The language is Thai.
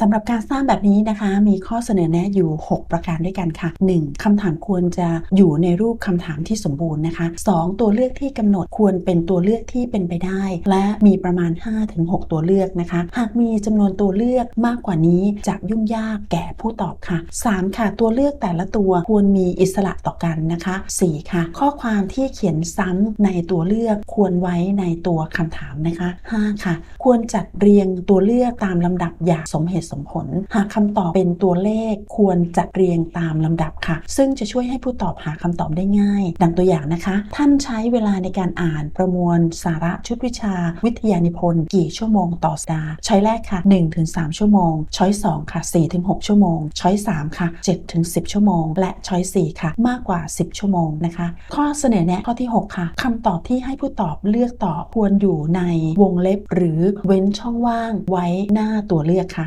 สำหรับการสร้างแบบนี้นะคะ มีข้อเสนอแนะอยู่ 6 ประการด้วยกันค่ะ 1. คำถามควรจะอยู่ในรูปคำถามที่สมบูรณ์นะคะ 2. ตัวเลือกที่กำหนดควรเป็นตัวเลือกที่เป็นไปได้ และมีประมาณ 5-6 ตัวเลือกนะคะ หากมีจำนวนตัวเลือกมากกว่านี้จะยุ่งยากแก่ผู้ตอบค่ะ 3. ค่ะ ตัวเลือกแต่ละตัวควรมีอิสระต่อกันนะคะ 4. ค่ะ ข้อความที่เขียนซ้ำในตัวเลือกควรไว้ในตัวคำถามนะคะ 5. ค่ะ ควรจัดเรียงตัวเลือกตามลำดับอย่างสมเหตุตุสมผล หากคำตอบเป็นตัวเลขควรจัดเรียงตามลำดับค่ะ ซึ่งจะช่วยให้ผู้ตอบหาคำตอบได้ง่าย ดังตัวอย่างนะคะ ท่านใช้เวลาในการอ่านประมวลสาระชุดวิชา วิทยานิพนธ์กี่ชั่วโมงต่อสัปดาห์ช้อยแรกค่ะ 1-3 ชั่วโมง ช้อย2ค่ะ 4-6 ชั่วโมง ช้อย3ค่ะ 7-10 ชั่วโมง และช้อย4ค่ะ มากกว่า 10 ชั่วโมงนะคะ ข้อเสนอแนะข้อที่ 6 ค่ะคำตอบที่ให้ผู้ตอบเลือกตอบควรอยู่ในวงเล็บ หรือเว้นช่องว่างไว้หน้าตัวเลือกค่ะ